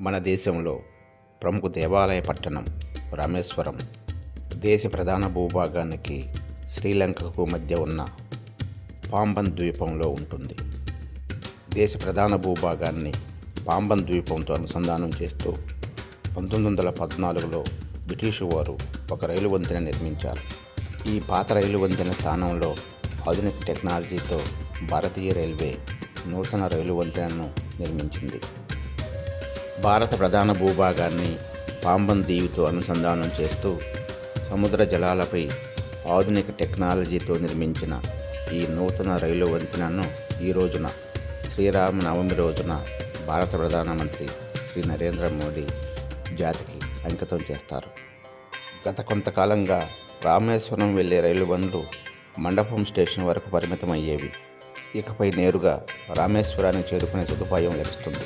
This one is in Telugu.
మన దేశంలో ప్రముఖ దేవాలయ పట్టణం రామేశ్వరం దేశ ప్రధాన భూభాగానికి శ్రీలంకకు మధ్య ఉన్న పాంబన్ ద్వీపంలో ఉంటుంది. దేశ ప్రధాన భూభాగాన్ని పాంబన్ ద్వీపంతో అనుసంధానం చేస్తూ పంతొమ్మిది వందల పద్నాలుగులో బ్రిటిషు వారు ఒక రైలు వంతెన నిర్మించారు. ఈ పాత రైలు వంతెన స్థానంలో ఆధునిక టెక్నాలజీతో భారతీయ రైల్వే నూతన రైలు వంతెనను నిర్మించింది. భారత ప్రధాన భూభాగాన్ని పాంబన్ దీవితో అనుసంధానం చేస్తూ సముద్ర జలాలపై ఆధునిక టెక్నాలజీతో నిర్మించిన ఈ నూతన రైలు వంతెనను ఈ రోజున శ్రీరామ నవమి రోజున భారత ప్రధానమంత్రి శ్రీ నరేంద్ర మోడీ జాతికి అంకితం చేస్తారు. గత కొంతకాలంగా రామేశ్వరం వెళ్ళే రైలు బండ్లు మండపం స్టేషన్ వరకు పరిమితం అయ్యేవి ఇకపై నేరుగా రామేశ్వరాన్ని చేరుకునే సదుపాయం లభిస్తుంది.